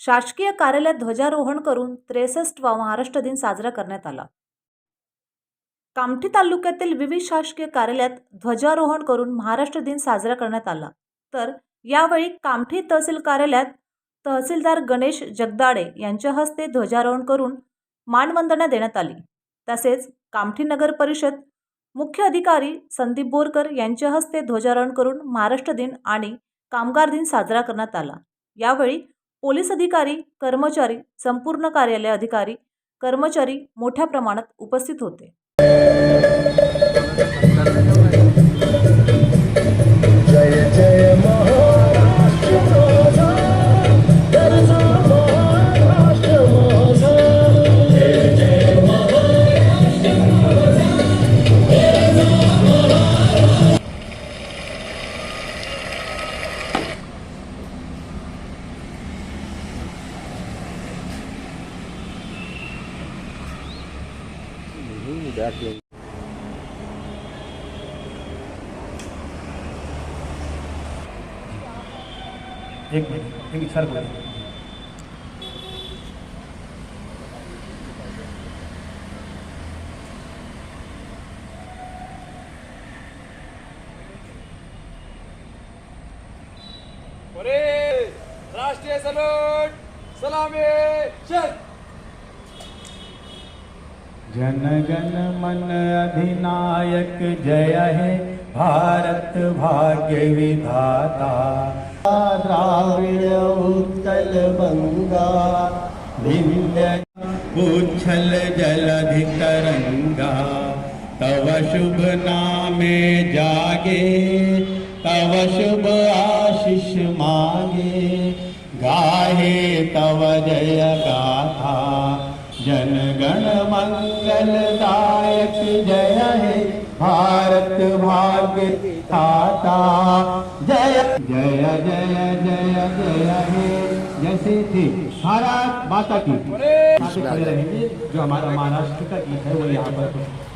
शासकीय कार्यालयात ध्वजारोहण करून त्रेसष्टवा महाराष्ट्र दिन साजरा करण्यात आला. कामठी तालुक्यातील विविध शासकीय कार्यालयात ध्वजारोहण करून महाराष्ट्र दिन साजरा करण्यात आला. तर यावेळी कामठी तहसील कार्यालयात तहसीलदार गणेश जगदाडे यांच्या हस्ते ध्वजारोहण करून मानवंदना देण्यात आली. तसेच कामठी नगर परिषद मुख्य अधिकारी संदीप बोरकर यांच्या हस्ते ध्वजारोहण करून महाराष्ट्र दिन आणि कामगार दिन साजरा करण्यात आला. यावेळी पोलीस अधिकारी कर्मचारी संपूर्ण कार्यालय अधिकारी कर्मचारी मोठ्या प्रमाणात उपस्थित होते. एक मिनिट एक राष्ट्रीय सलूट सलामी चल जन गण मन अधिनायक जय हे भारत भाग्य विधाता। द्राविड उत्कल बंगा विंध्य उच्छल जलधि तरंगा तव शुभ नामे जागे, तव शुभ आशीष मागे। गाहे तव जय गाथा जन गण मंगल मंगलदायक जय हे भारत भाग्य ताता जय जय जय जय जय हे। जैसे थे भारत माता की। खड़े रहेंगे जो हमारा महाराष्ट्र का गीत है वो यहाँ पर